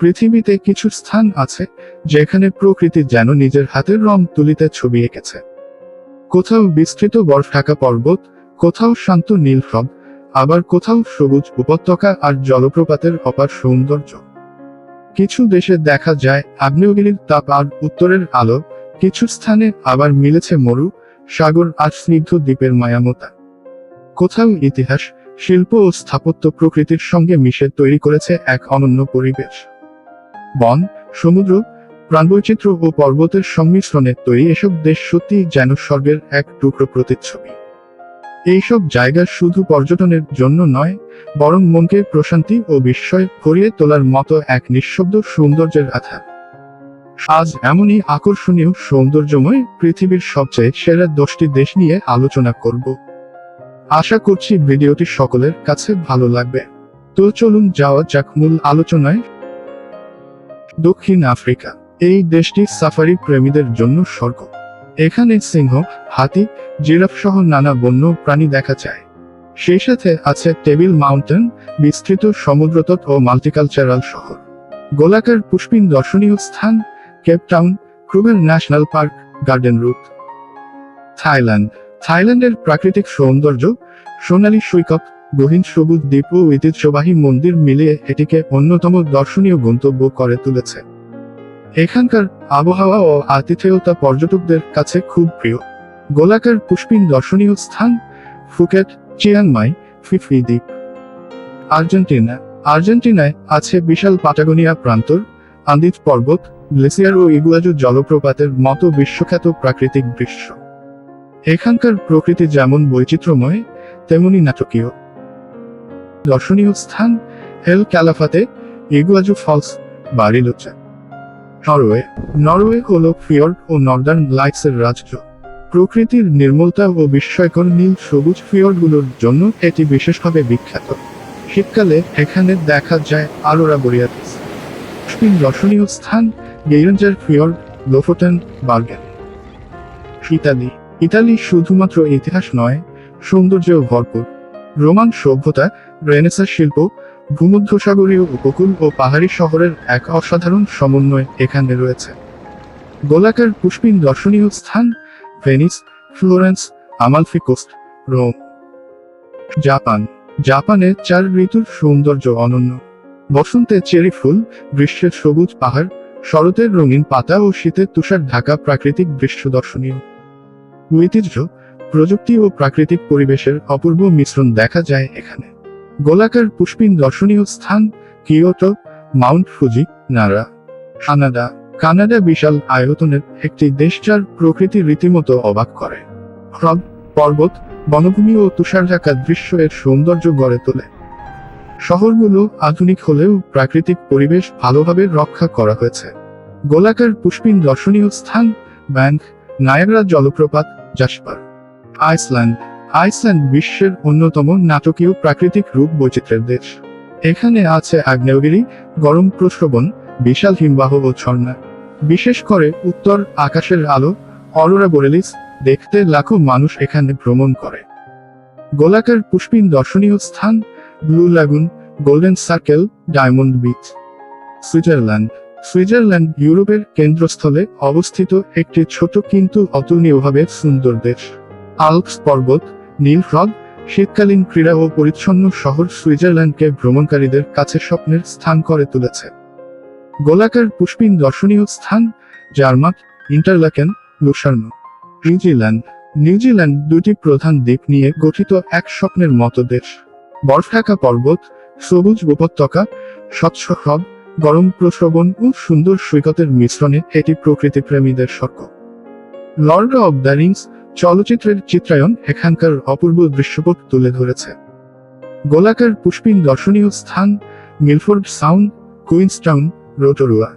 পৃথিবীতে কিছু স্থান আছে, যেখানে প্রকৃতি যেন নিজের হাতের রং তুলিতে ছবি এঁকেছে। কোথাও বিস্তৃত বরফ ঢাকা পর্বত, কোথাও শান্ত নীল হ্রদ, আবার কোথাও সবুজ উপত্যকা আর জলপ্রপাতের অপার সৌন্দর্য। কিছু দেশে দেখা যায়, আগ্নেয়গিরির তাপ আর উত্তরের আলো, কিছু স্থানে আবার মিলেছে মরু, সাগর আর স্নিগ্ধ দ্বীপের মায়ামতা। কোথাও ইতিহাস, শিল্প ও স্থাপত্য প্রকৃতির সঙ্গে মিশে তৈরি করেছে এক অনন্য পরিবেশ। বন, সমুদ্র, প্রাণবৈচিত্র্য ও পর্বতের সংমিশ্রণে তৈরি এসব দেশ সত্যি যেন স্বর্গের এক টুকরো প্রতিচ্ছবি। এইসব জায়গা শুধু পর্যটনের জন্য নয়, বরং মনকে প্রশান্তি ও বিস্ময় ভরিয়ে তোলার মতো এক নিঃশব্দ সৌন্দর্যের আধার। আজ এমনই আকর্ষণীয় সৌন্দর্যময় পৃথিবীর সবচেয়ে সেরা দশটি দেশ নিয়ে আলোচনা করব। আশা করছি ভিডিওটি সকলের কাছে ভালো লাগবে। তো চলুন যাওয়া যাক মূল আলোচনায়। দক্ষিণ আফ্রিকা, এই দেশটি সাফারি প্রেমীদের জন্য স্বর্গ। এখানে সিংহ, হাতি জিরাফ সহ নানা বন্য প্রাণী দেখা যায়। সেই সাথে আছে টেবিল মাউন্টেন, বিস্তৃত সমুদ্রতট ও মাল্টিকালচারাল শহর। গোলাকার পুষ্পিন দর্শনীয় স্থান Cape Town Kruger national park, garden route. Thailand, থাইল্যান্ডের প্রাকৃতিক সৌন্দর্য, সোনালী সৈকত গহীন সবুজ দ্বীপ ও ঐতিহ্যবাহী মন্দির মিলিয়ে এটিকে অন্যতম দর্শনীয় গন্তব্য করে তুলেছে। এখানকার আবহাওয়া ও আতিথেয়তা পর্যটকদের কাছে খুব প্রিয়। গোলাকার পুষ্পিন দর্শনীয় স্থান Phuket, Chiang Mai, Phi Phi দ্বীপ। আর্জেন্টিনা। আর্জেন্টিনায় আছে বিশাল পাটাগোনিয়া প্রান্তর, আন্দিজ পর্বত, গ্লেসিয়ার ও ইগুয়াজু জলপ্রপাতের মতো বিশ্বখ্যাত প্রাকৃতিক দৃশ্য। এখানকার প্রকৃতি যেমন বৈচিত্র্যময়, তেমনি নাটকীয়। দর্শনীয় স্থান El Calafate Iguazu Falls, Bariloche. Norway Norway হল ফিয়র্ড ও নর্দার্ন লাইটসের রাজ্য। প্রকৃতির নির্মলতা ও বিস্ময়কর নীল সবুজ ফিয়র্ডগুলোর জন্য এটি বিশেষভাবে বিখ্যাত। শীতকালে এখানে দেখা যায় আলোরা বরিয়াতিস। পুষ্পিন দর্শনীয় স্থান Geiranger fjord Lofoten Bergen. Italy Italy শুধুমাত্র ইতিহাস নয়, সৌন্দর্যেও ভরপুর। রোমান সভ্যতা, রেনেসা শিল্প, ভূমধ্যসাগরীয় উপকূল ও পাহাড়ি শহরের এক অসাধারণ সমন্বয় এখানে রয়েছে। গোলাকার পুষ্পিন দর্শনীয় স্থান, Venice, Florence Amalfi coast Rome. Japan. জাপানে চার ঋতুর সৌন্দর্য অনন্য। বসন্তে চেরি ফুল, গ্রীষ্মের সবুজ পাহাড়, শরতের রঙিন পাতা ও শীতের তুষার ঢাকা প্রাকৃতিক দৃশ্য দর্শনীয়। ঐতিহ্য প্রযুক্তি ও প্রাকৃতিক পরিবেশের অপূর্ব মিশ্রণ দেখা যায় এখানে। গোলাকার পুষ্পিন দর্শনীয় স্থান Kyoto, mount Fuji, Nara, Canada. Canada বিশাল আয়তনের একটি দেশ যার প্রকৃতি রীতিমতো অবাক করে। হ্রদ, পর্বত, বনভূমি ও তুষার ঢাকা দৃশ্য এর সৌন্দর্য গড়ে তোলে। শহরগুলো আধুনিক হলেও প্রাকৃতিক পরিবেশ ভালোভাবে রক্ষা করা হয়েছে। গোলাকার পুষ্পিন দর্শনীয় স্থান ব্যাংক, নায়াগ্রা জলপ্রপাত, জাসপার। আইসল্যান্ড। আইসল্যান্ড বিশ্বের অন্যতম নাটকীয় প্রাকৃতিক রূপ বৈচিত্র্যের দেশ। এখানে আছে আগ্নেয়গিরি, গরম প্রশ্রবণ বিশাল হিমবাহ ও ঝর্ণা। বিশেষ করে উত্তর আকাশের আলো, অরোরা বোরেলিস, দেখতে লাখো মানুষ এখানে ভ্রমণ করে। গোলাকার পুষ্পিন দর্শনীয় স্থান, blue lagoon, golden circle, diamond beach. Switzerland. Switzerland ইউরোপের কেন্দ্রস্থলে অবস্থিত একটি ছোট কিন্তু অতুলনীয়ভাবে সুন্দর দেশ। আল্পস পর্বত, নীল হ্রদ, শীতকালীন ক্রীড়া ও পরিচ্ছন্ন শহর সুইজারল্যান্ডকে ভ্রমণকারীদের কাছে স্বপ্নের স্থান করে তুলেছে। গোলাকার পুষ্পিন দর্শনীয় স্থান Zermatt Interlaken Lucerne New Zealand. New Zealand দুটি প্রধান দ্বীপ নিয়ে গঠিত এক স্বপ্নের মতো দেশ। বরফ পর্বত, সবুজ উপত্যকা, স্বচ্ছ হ্রদ, গরম প্রশ্রবণ ও সুন্দর সৈকতের মিশ্রণে এটি প্রকৃতিপ্রেমীদের স্বর্গ লর্ড অব দ্য রিংস চলচ্চিত্রের চিত্রায়ন এখানকার অপূর্ব দৃশ্যপট তুলে ধরেছে। গোলাকার পুষ্পিন দর্শনীয় স্থান, মিলফোর্ড সাউন্ড, কুইন্সটাউন, রোটোরুয়া।